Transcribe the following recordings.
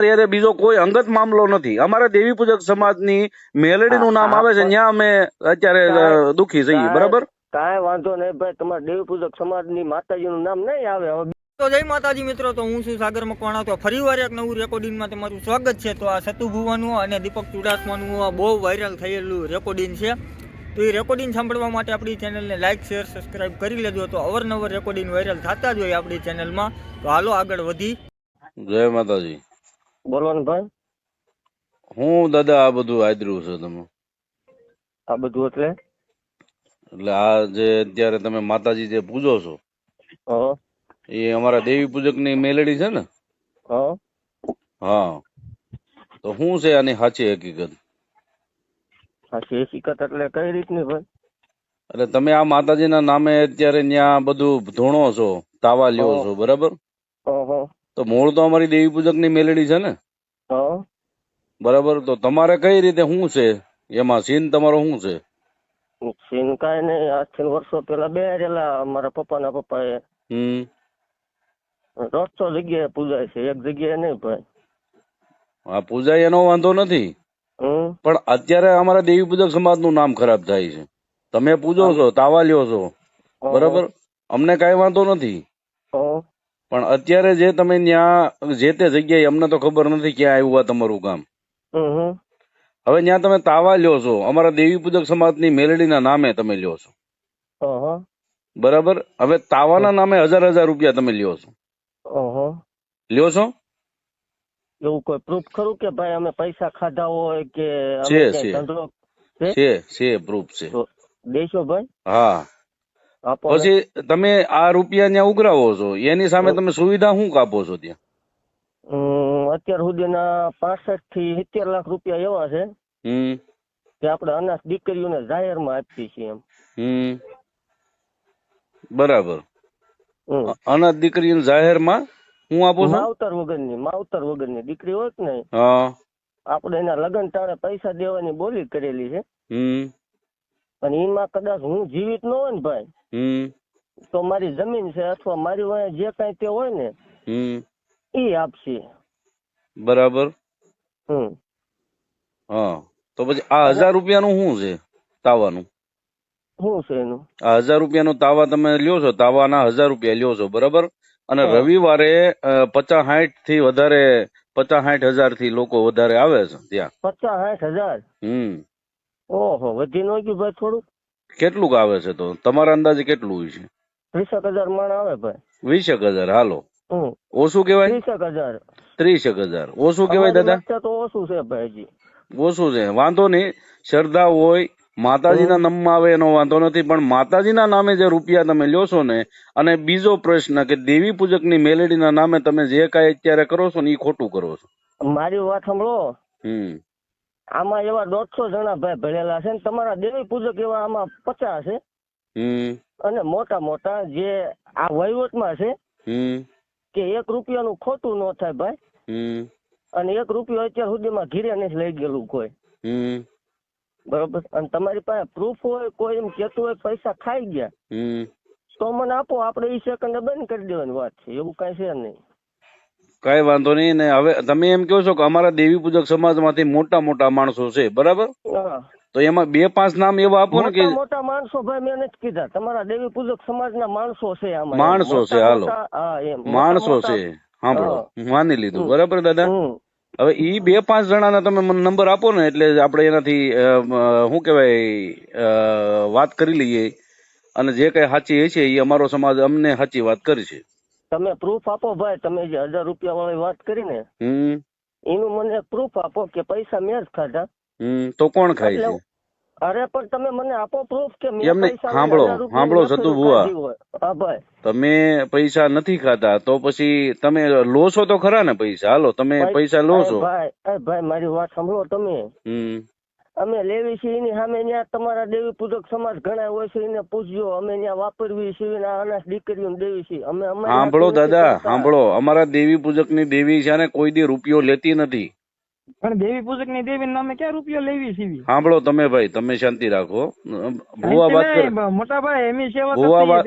ત્યારે બીજો કોઈ અંગત મામલો નથી. અમારે દેવી પૂજક સમાજની મેલેડીનું નામ આવે છે ત્યાં અમે અત્યારે દુખી જઈએ બરાબર? કાંઈ વાંધો નહીં ભાઈ તમારા દેવી પૂજક સમાજની માતાજીનું નામ નહીં આવે? હવે તો જય માતાજી મિત્રો તો હું છું સાગર મકવાણા. તો ફરીવાર એક નવું રેકોર્ડિંગમાં તમારું સ્વાગત છે. તો આ સતુ ભુવાનું અને દીપક ચુડાસમાનું આ બહુ વાયરલ થયેલું રેકોર્ડિંગ છે. તો એ રેકોર્ડિંગ સાંભળવા માટે આપણી ચેનલને લાઇક શેર સબસ્ક્રાઇબ કરી લેજો. તો અવરનવર રેકોર્ડિંગ વાયરલ થતા જ હોય આપણી ચેનલમાં તો હાલો આગળ વધી. જય માતાજી. બોલો ને ભાઈ? હું દાદા આ બધું આદર્યું છે તમે. આ બધું એટલે? એટલે આ જે અત્યારે તમે માતાજી જે પૂજો છો એ અમારા દેવી પૂજકની મેલેડી છે ને? હા. તો શું છે આની સાચી હકીકત? સાચી હકીકત એટલે કઈ રીતની ભાઈ? એટલે તમે આ માતાજીના નામે અત્યારે ત્યાં બધું ધોણો છો તાવા લ્યો છો બરાબર? તો મૂળ તો અમારી દેવી પૂજકની મેલેડી છે ને. બરાબર તો તમારે કઈ રીતે શું છે? એમાં સીન તમારો શું છે? સીન કાંઈ નહીં આજથી વર્ષો પેલા બે રેલા મારા પપ્પાના પપ્પાએ. હમ. દોઢસો જગ્યાએ પૂજાય છે એક જગ્યાએ નહીં ભાઈ. આ પૂજા એનો વાંધો નથી. પણ અત્યારે અમારા દેવી પૂજક સમાજનું નામ ખરાબ થાય છે. તમે પૂજો છો તાવા લ્યો છો. બરાબર? અમને કઈ વાંધો નથી. પણ અત્યારે જે તમે ત્યાં જે તે જગ્યાએ અમને તો ખબર નથી ક્યાં આવ્યું આ તમારું કામ હવે ત્યાં તમે તાવા લ્યો છો. અમારા દેવી પૂજક સમાજની મેલડીના નામે તમે લ્યો છો. બરાબર? હવે તાવાના નામે હજાર હજાર રૂપિયા તમે લ્યો છો. લ્યો છો? એવું કોઈ પ્રૂફ ખરું કે ભાઈ અમે પૈસા ખાધા હોય કે છે, છે. છે છે પ્રૂફ છે. દેશો ભાઈ? હા. પછી તમે આ રૂપિયા ત્યાં ઉઘરાવો છો. એની સામે તમે સુવિધા શું કાપો છો ત્યાં? અત્યાર સુધીના પાસઠથી સિત્તેર લાખ રૂપિયા એવા છે કે આપણે અનાથ દીકરીઓને જાહેરમાં આપીએ છીએ એમ. બરાબર. હમ. અનાથ દીકરીને જાહેરમાં હું આપું છું? માવતર વગરની માવતર વગરની દીકરી હોય ને આપણે એના લગ્ન ટાણે પૈસા દેવાની બોલી કરેલી છે. અને એમાં કદાચ હું જીવિત ન હોય ને ભાઈ તો મારી જમીન છે અથવા મારી વાંહે જે કાંઈ તે હોય ને હમ. એ આપશે. બરાબર? હમ. હા. તો પછી આ હજાર રૂપિયાનું શું છે તાવાનું? શું છે એનું? આ હજાર રૂપિયાનો તાવા તમે લ્યો છો તાવાના હજાર રૂપિયા લ્યો છો બરાબર? અને રવિવારે પચાસ સાઠથી વધારે પચાસ સાઠ હજારથી લોકો વધારે આવે છે ત્યાં. પચાસ સાઠ હજાર? હમ. ઓહો વધી ન ગયું ભાઈ થોડું કેટલુંક આવે છે તો? તમારા અંદાજે કેટલું હોય છે? ત્રીસેક હજાર મણ આવે ભાઈ. વીસેક હજાર હાલો. ઓછું કહેવાય? ત્રીસેક હજાર. ત્રીસેક હજાર. ઓછું કેવાય દાદા? તો ઓછું છે ભાઈજી ઓછું છે. વાંધો નહીં. શ્રદ્ધા હોય. માતાજીના નામમાં આવે એનો વાંધો નથી પણ માતાજીના નામે જે રૂપિયા તમે લ્યો છો ને અને બીજો પ્રશ્ન કે દેવી પૂજકની મેલેડીના નામે તમે જે કાંઈ અત્યારે કરો છો ને એ ખોટું કરો છો? મારી વાત સાંભળો. હમ. આમાં એવા દોઢસો જણા ભાઈ ભણેલા છે ને તમારા દેવી પૂજક એવા આમાં પચાસ છે. અને મોટા મોટા જે આ વહીવટમાં છે કે એક રૂપિયાનું ખોટું ન થાય ભાઈ. અને એક રૂપિયો અત્યાર સુધીમાં ઘીરે નથી લઈ ગયેલું કોઈ. બરોબર? અને તમારી પાસે પ્રૂફ હોય કોઈ એમ કેતું હોય પૈસા ખાઈ ગયા. તો મને આપો આપણે એ સેકન્ડ બંધ કરી દેવાની વાત છે. એવું કઈ છે નહીં. કાંઈ વાંધો નહીં. ને હવે તમે એમ કહો છો કે અમારા દેવી પૂજક સમાજમાંથી મોટા મોટા માણસો છે બરાબર? તો એમાં બે પાંચ નામ એવા આપો ને કે મોટા માણસો ભાઈ મેં નથી કીધા. તમારા દેવી પૂજક સમાજના માણસો છે આમાં. માણસો છે, હાલો. માણસો છે. સાંભળો માની લીધું. બરાબર દાદા? હવે ઈ બે પાંચ જણાના તમે મને નંબર આપો ને એટલે આપણે એનાથી શું કહેવાય વાત કરી લઈએ. અને જે કઈ સાચી છે એ અમારો સમાજ અમને સાચી વાત કરશે. તમે પ્રૂફ આપો ભાઈ તમે જે હજાર રૂપિયા વાળી વાત કરી ને એનું મને પ્રૂફ આપો કે પૈસા મેં જ ખાધા. તો કોણ ખાય છે? અરે પણ તમે મને આપો પ્રૂફ કે મેં એમ નહીં, પૈસા સાંભળો, સાંભળો, સતુ ભાઈ. તમે પૈસા નથી ખાતા તો પછી તમે લો છો તો ખરા ને પૈસા? હાલો તમે પૈસા લો છો ભાઈ ભાઈ મારી વાત સાંભળો તમે. હમ. અમે લેવી છીએ એની સામે ત્યાં તમારા દેવી પૂજક સમાજ ઘણા હોય છે એને પૂછજો અમે ત્યાં વાપરવી છીએ ને અનાથ દીકરીઓને દેવી છીએ. અમે સાંભળો દાદા સાંભળો. અમારા દેવી પૂજકની દેવી છે ને કોઈ દી રૂપિયો લેતી નથી. પણ દેવી પૂજકની દેવી નામે ક્યાં રૂપિયો લેવી સીવી સાંભળો તમે ભાઈ તમે શાંતિ રાખો. ભુવા વાત કરે. મોટા ભાઈ એમની સેવા ભુવા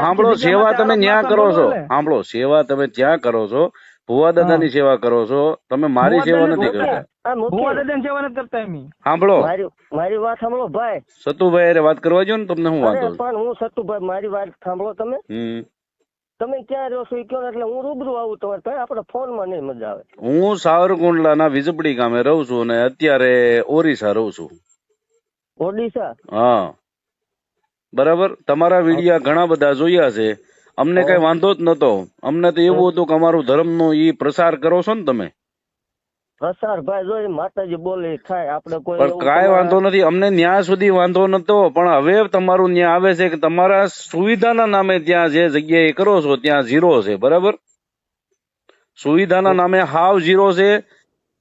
સાંભળો સેવા તમે ન્યા કરો છો. સાંભળો સેવા તમે ત્યાં કરો છો. ભુવા દાદાની સેવા કરો છો. તમે મારી સેવા નથી કરતા. ભુવા દાદા સેવા નથી કરતા એમ સાંભળો. મારી મારી વાત સાંભળો ભાઈ. સતુભાઈ અરે વાત કરવા જો ને તમને હું વાંધો પણ હું સતુભાઈ મારી વાત સાંભળો તમે. તમે ક્યાં રહો છો? એ કયો એટલે હું રૂબરૂ આવું તમારે ભાઈ આપણે ફોનમાં નહીં મજા આવે. હું સાવરકુંડલા ના વીજપડી ગામે રહું છું અને અત્યારે ઓરિસ્સા રહું છું. ઓડિશા? હા. બરાબર? તમારા વિડિયા ઘણા બધા જોયા છે. અમને કઈ વાંધો જ નતો. અમને તો એવું હતું કે અમારું ધર્મનો ઈ પ્રસાર કરો છો ને તમે. પ્રસાર ભાઈ જો માતાજી બોલે થાય આપણે કોઈ પણ કાંઈ વાંધો નથી. અમને ન્યાય સુધી વાંધો નતો પણ હવે તમારું ન્યાય આવે છે કે તમારા સુવિધાના નામે ત્યાં જે જગ્યાએ કરો છો ત્યાં ઝીરો છે બરાબર? સુવિધાના નામે હાવ ઝીરો છે.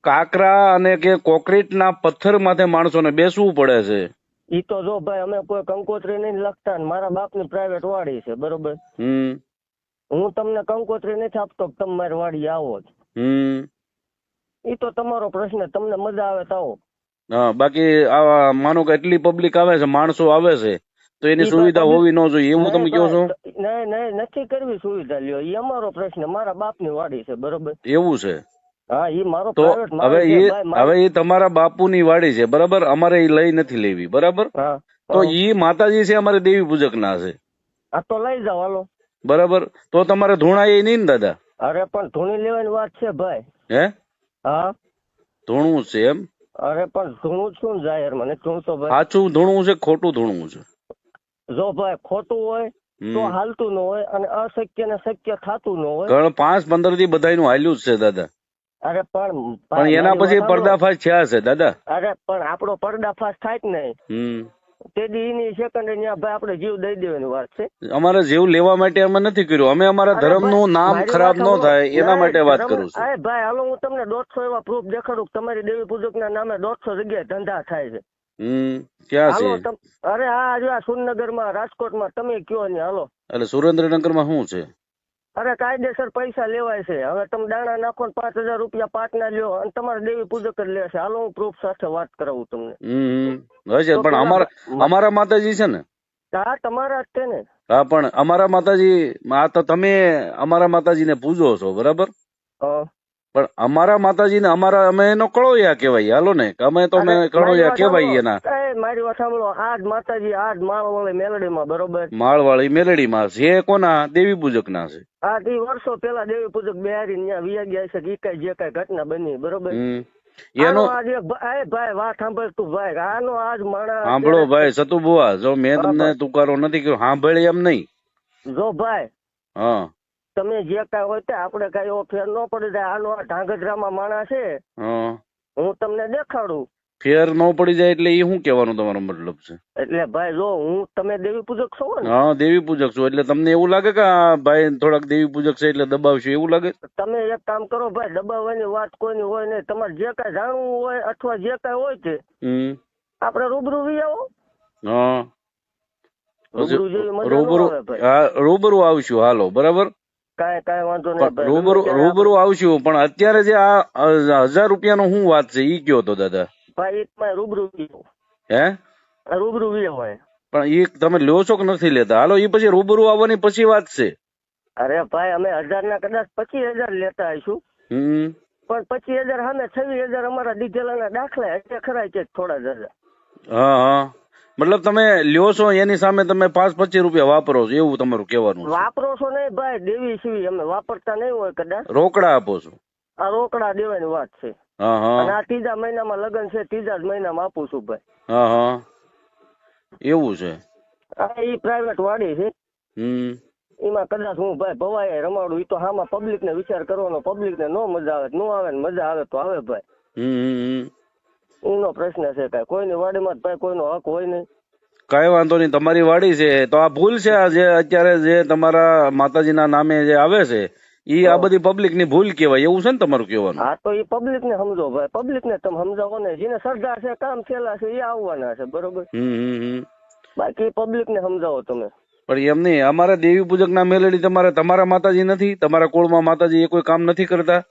કાકરા અને કે કોક્રીટના પથ્થર માથે માણસોને બેસવું પડે છે. ઈ તો જો ભાઈ અમે કોઈ કંકોત્રી નહીં લખતા ને મારા બાપની પ્રાઇવેટ વાડી છે બરોબર? હું તમને કંકોત્રી નથી આપતો તમે મારી વાડી આવો જ ઈ તો તમારો પ્રશ્ન તમને મજા આવે તો આવો. હા બાકી આવા માનો કે એટલી પબ્લિક આવે છે માણસો આવે છે તો એની સુવિધા હોવી ન જોઈએ એવું તમે કહો છો? નહીં નહીં નથી કરવી સુવિધા લ્યો એ અમારો પ્રશ્ન મારા બાપની વાડી છે બરોબર? એવું છે. હા એ મારો તો હવે એ હવે એ તમારા બાપુની વાડી છે બરાબર? અમારે એ લઈ નથી લેવી બરાબર? હા તો એ ઈ માતાજી છે અમારે દેવી પૂજક ના છે. આ તો લઈ જાવ હાલો. બરાબર? તો તમારે ધૂણા એ નહીં ને દાદા? અરે પણ ધૂણી લેવાની વાત છે ભાઈ. હે? હા. ધૂણું છે એમ? અરે પણ ધૂણું શું જાહેર મને ધૂણ તો ભાઈ? સાચું ધૂણું છે ખોટું ધૂણું છે. જો ભાઈ ખોટું હોય તો હાલતું ન હોય અને અશક્ય ને શક્ય થતું ન હોય. ઘણા પાંચ પંદરથી બધાયનું હાલ્યું જ છે દાદા. અરે પણ પણ એના પછી પર્દાફાશ થયા છે દાદા. અરે પણ આપણો પર્દાફાશ થાય જ નહીં? હમ. તે દી એની સેકન્ડ ત્યાં ભાઈ આપણે જીવ દઈ દેવાની વાત છે. અમારે જીવ લેવા માટે અમે નથી કર્યું. અમે અમારા ધર્મનું નામ ખરાબ ન થાય એના માટે વાત કરું છું. અરે ભાઈ હાલો હું તમને દોઢસો એવા પ્રૂફ દેખાડું તમારી દેવી પૂજક ના નામે દોઢસો જગ્યાએ ધંધા થાય છે. ક્યાં છે? અરે આ જો આ સુરનગરમાં રાજકોટમાં તમે કયો ને હાલો. એટલે સુરેન્દ્રનગરમાં શું છે? અરે કાયદેસર પૈસા લેવાય છે. હવે તમે દાણા નાખો ને પાંચ હજાર રૂપિયા પાંચ ના લ્યો અને તમારે દેવી પૂજક જ લેશે હાલો હું પ્રૂફ સાથે વાત કરાવું તમને. હમ હશે પણ અમારા અમારા માતાજી છે ને? હા તમારા જ છે ને. હા પણ અમારા માતાજી આ તો તમે અમારા માતાજીને પૂજો છો બરાબર? પણ અમારા માતાજીને અમારા અમે એનો કળોયા કહેવાય. હાલો ને અમે તો કળોયા કેવાય કહેવાય એના. મારી વાત સાંભળો આજ માતાજી આજ માળવાળી મેલડીમાં બરોબર? માળવાળી મેલેડીમાં છે કોના? દેવી પૂજક ના છે. આ તે વર્ષો પેલા દેવી પૂજક બિહારી ત્યાં વિયા ગયા છે કે કઈ જે કઈ ઘટના બની બરોબર? એનો આજ એક ભા- એ ભાઈ વાત સાંભળ તું ભાઈ આનો આજ માણસ સાંભળો ભાઈ સતુ બુઆ જો મેં તમને ભાઈ. તુકારો નથી કર્યો સાંભળી એમ નહીં. જો ભાઈ હા. તમે જે કાંઈ હોય તે આપણે કાંઈ એવો ફેર ન પડી જાય. આનો આ ઢાંગધ્રામાં માણસ છે. હું તમને દેખાડું. ફેર ન પડી જાય એટલે એ શું કહેવાનો તમારો મતલબ છે? એટલે ભાઈ જો હું તમે દેવી પૂજક છો ને? હા દેવી પૂજક છું. એટલે તમને એવું લાગે કે આ ભાઈ થોડાક દેવી પૂજક છે એટલે દબાવશે એવું લાગે? તમે એક કામ કરો ભાઈ દબાવવાની વાત કોઈની હોય નહીં. તમારે જે કાંઈ જાણવું હોય અથવા જે કાંઈ હોય છે આપણે રૂબરૂ વી આવો. હા. રૂબરૂ હા રૂબરૂ આવશું. હાલો બરાબર? કાંઈ કાંઈ વાંધો નહીં રૂબરૂ રૂબરૂ આવશું. પણ અત્યારે જે આ હજાર રૂપિયાનો શું વાત છે ઈ કયો તો દાદા? ભાઈ એક માં રૂબરૂ હે રૂબરૂ વી હોય. પણ ઈ તમે લ્યો છો કે નથી લેતા? હાલો ઈ પછી રૂબરૂ આવવાની પછી વાત છે. અરે ભાઈ અમે હજાર ના કદાચ પચીસ હજાર લેતા આવીશું. હમ. પણ પચીસ હજાર સામે છવ્વીસ હજાર અમારા દીધેલા દાખલા એટલે ખરા છે થોડા હજાર હા હા. મતલબ તમે લ્યો છો એની સામે તમે પાંચ પચીસ રૂપિયા વાપરો છો એવું તમારું કહેવાનું વાપરો છો નહીં ભાઈ દેવી સિવી અમે વાપરતા નહીં હોય કદાચ. રોકડા આપો છો. આ રોકડા દેવાની વાત છે. અને આ ત્રીજા મહિનામાં લગ્ન છે ત્રીજા જ મહિનામાં આપું છું ભાઈ. હા હા એવું છે? આ ઈ પ્રાઇવેટ વાડી છે. હમ. એમાં કદાચ હું ભાઈ ભવાય રમાડું ઈ તો હામાં પબ્લિક ને વિચાર કરવાનો પબ્લિક ને નો મજા આવે નો આવે ને મજા આવે તો આવે ભાઈ. હમ. એનો પ્રશ્ન છે કઈ. કોઈની વાડીમાં ભાઈ કોઈનો હક હોય નહીં. કઈ વાંધો નહીં તમારી વાડી છે. તો આ ભૂલ છે આ જે અત્યારે જે તમારા માતાજીના નામે જે આવે છે ઈ આ બધી પબ્લિકની ભૂલ કહેવાય એવું છે ને તમારું કહેવાનું? હા તો એ પબ્લિક ને સમજો ભાઈ પબ્લિક ને તમે સમજાવો ને. જેને શ્રદ્ધા છે કામ થયેલા છે એ આવવાના છે બરોબર? બાકી પબ્લિક ને સમજાવો તમે. પણ એમ નહીં અમારા દેવી પૂજક ના મેલેડી તમારે તમારા માતાજી નથી? તમારા કુળમાં માતાજી એ કોઈ કામ નથી કરતા?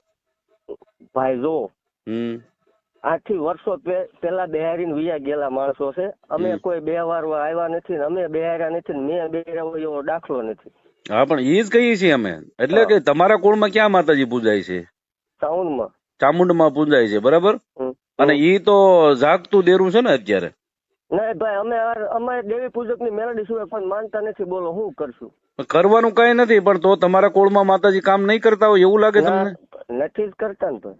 ભાઈ જો. હમ. આથી વર્ષો પેલા બિહારી વિયા ગયેલા માણસો છે. અમે કોઈ બે વાર આવ્યા નથી અમે બેહાર્યા નથી મેં બેહાર્યા હોય એવો દાખલો નથી. હા પણ એ જ કહીએ છીએ અમે. એટલે કે તમારા કુળમાં ક્યાં માતાજી પૂજાય છે? સાઉન્ડમાં ચામુંડમાં પૂજાય છે બરાબર. અને ઈ તો જાગતું દેરું છે ને અત્યારે? ના ભાઈ અમે અમે દેવી પૂજકની મેલડી સિવાય પણ માનતા નથી. બોલો હું કરશું? કરવાનું કઈ નથી પણ તો તમારા કુળમાં માતાજી કામ નહીં કરતા હોય એવું લાગે તમને? નથી જ કરતા ને ભાઈ.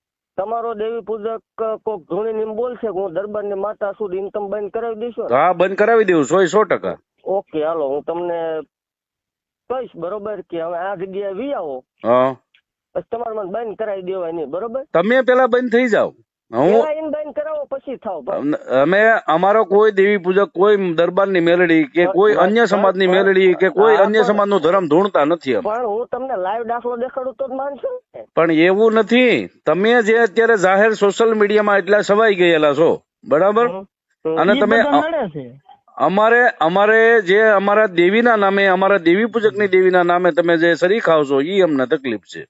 તમારો દેવી પૂજક કોક ધૂણી ને બોલશે કે હું દરબારની માતા સુધી ઇન્કમ બંધ કરાવી દઈશું હા બંધ કરાવી દેવું સો સો ટકા. ઓકે હાલો હું તમને કહીશ બરોબર કે હવે આ જગ્યાએ વી આવો. હા. તમારે મને બંધ કરાવી દેવાય નહીં બરોબર? તમે પેલા બંધ થઈ જાઓ. અમે અમારો કોઈ દેવી પૂજક કોઈ દરબારની મેલડી કે કોઈ અન્ય સમાજની મેલડી કે કોઈ અન્ય સમાજનો ધર્મ ધૂણતા નથી પણ હું તમને લાઈવ દાખલો દેખાડું તો માનશો પણ એવું નથી. તમે જે અત્યારે જાહેર સોશિયલ મીડિયામાં એટલા સવાઈ ગયેલા છો બરાબર. અને તમે અમારે અમારે જે અમારા દેવીના નામે અમારા દેવી પૂજકની દેવીના નામે તમે જે શરી ખાવ છો ઈ અમને તકલીફ છે.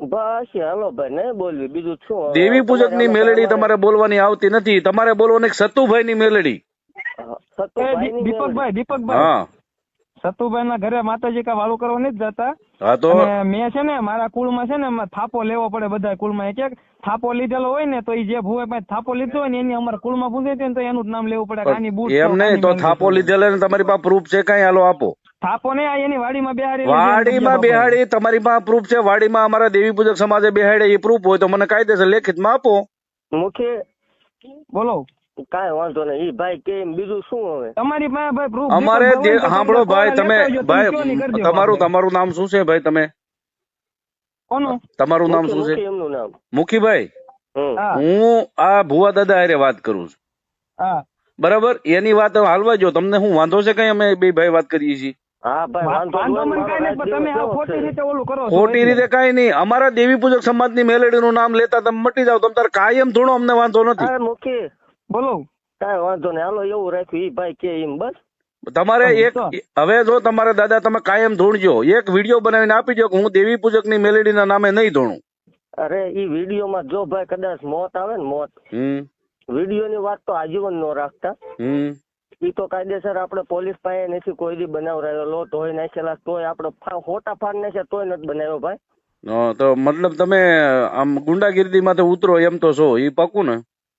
બસ હાલો ભાઈ નહીં બોલવી? બીજું શું દેવી પૂજકની મેલડી તમારે બોલવાની આવતી નથી. તમારે બોલવાની સતુભાઈ ની મેલડી. દીપકભાઈ દીપકભાઈ. હા. સતુભાઈ ના ઘરે માતાજી કા વાળું કરવા નથી જતા. હા તો? મેં છે ને મારા કુળમાં છે ને થાપો લેવો પડે બધા કુળમાં. એક એક થાપો લીધેલો હોય ને તો એ જે ભૂવે પાસે થાપો લીધો હોય ને એની અમારા કુળમાં પૂછે છે ને તો એનું જ નામ લેવું પડે કાની આની બૂટ એમ નહીં તો થાપો લીધેલો ને તમારી પાસે પ્રૂફ છે કઈ? હાલો આપો. થાપો ને આ એની વાડીમાં બેહાડી વાડીમાં બેહાડી તમારી પાસે પ્રૂફ છે વાડીમાં અમારા દેવી પૂજક સમાજે બેહાડે એ પ્રૂફ હોય તો મને કાયદેસર લેખિતમાં આપો. મુખ્ય બોલો. કાંઈ વાંધો નહીં. ઈ ભાઈ કે એમ બીજું શું હવે? તમારી પાસે ભાઈ proof અમારે સાંભળો ભાઈ તમે ભાઈ તમારું તમારું નામ શું છે ભાઈ તમે? કોનું? તમારું નામ શું છે? મુખી એમનું નામ. મુખીભાઈ? હમ. હા. હું આ ભુવા દાદા હારે વાત કરું છું. હા. બરાબર? એની વાત હાલવા જો તમને હું વાંધો છે કઈ? અમે બે ભાઈ વાત કરીએ છીએ. હા ભાઈ વાંધો વાંધો મને કાંઈ નહીં પણ તમે આ ખોટી રીતે ઓલું કરો છો. ખોટી રીતે કઈ નહીં. અમારા દેવી પૂજક સમાજની મેલેડીનું નામ લેતા તમે મટી જાવ તમે તાર કાયમ થોડો અમને વાંધો નથી. હા મુખી બોલો. કઈ વાંધો નહીં. હાલો એવું રાખ્યું. ઈ ભાઈ કે એમ બસ. તમારે એક હવે જો તમારે દાદા તમે કાયમ ધૂણજો. એક વીડિયો બનાવીને આપી દો કે હું દેવી પૂજકની મેલેડી ના નામે નહીં ધૂણું. અરે ઈ વિડીયોમાં જો ભાઈ કદાચ મોત આવે ને મોત. વીડિયો ની વાત તો આજીવન નો રાખતા. એ ઈ તો કાયદેસર આપણે પોલીસ પાસે નથી કોઈ દી બનાવરાયેલો તોય નાખેલા તોય આપણે ખોટા ફોટા ફાડ નાખ્યા તોય નથી બનાવ્યો ભાઈ. તો મતલબ તમે આમ ગુંડાગીરી માંથી ઉતરો એમ તો છો. એ પાકું ને?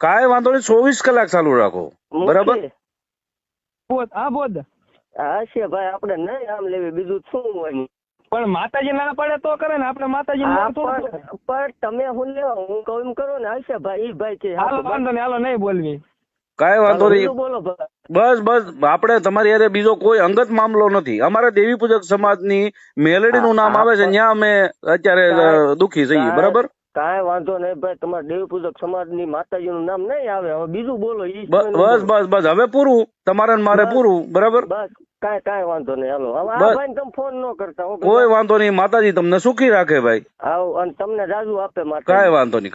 કાંઈ વાંધો નહીં ચોવીસ કલાક ચાલુ રાખો. બરાબર. બોધ આ બોધ હા છે ભાઈ આપણે નહીં આમ લેવી બીજું શું હોય? પણ માતાજી ના પડે તો કરે ને આપણે માતાજી ના પણ તમે હું લેવા હું કહું એમ કરો ને હશે ભાઈ ઈ ભાઈ છે હાલો વાંધો નહીં હાલો નહીં બોલવી. કાંઈ વાંધો નહીં. બોલો ભાઈ. બસ બસ આપણે તમારી યારે બીજો કોઈ અંગત મામલો નથી. અમારા દેવી પૂજક સમાજની મેલડીનું નામ આવે છે ત્યાં અમે અત્યારે દુખી જઈએ બરાબર? કાંઈ વાંધો નહીં ભાઈ તમારા દેવ પૂજક સમાજની માતાજીનું નામ નહીં આવે. હવે બીજું બોલો ઈ બસ બસ બસ હવે પૂરું. તમારે મારે પૂરું બરાબર? બસ કાંઈ કાંઈ વાંધો નહીં હાલો. હવે આ બસ. તમે ફોન ન કરતા કોઈ વાંધો નહીં માતાજી તમને સુખી રાખે ભાઈ. આવ અને તમને રાજુ આપે કાંઈ માતા વાંધો નહીં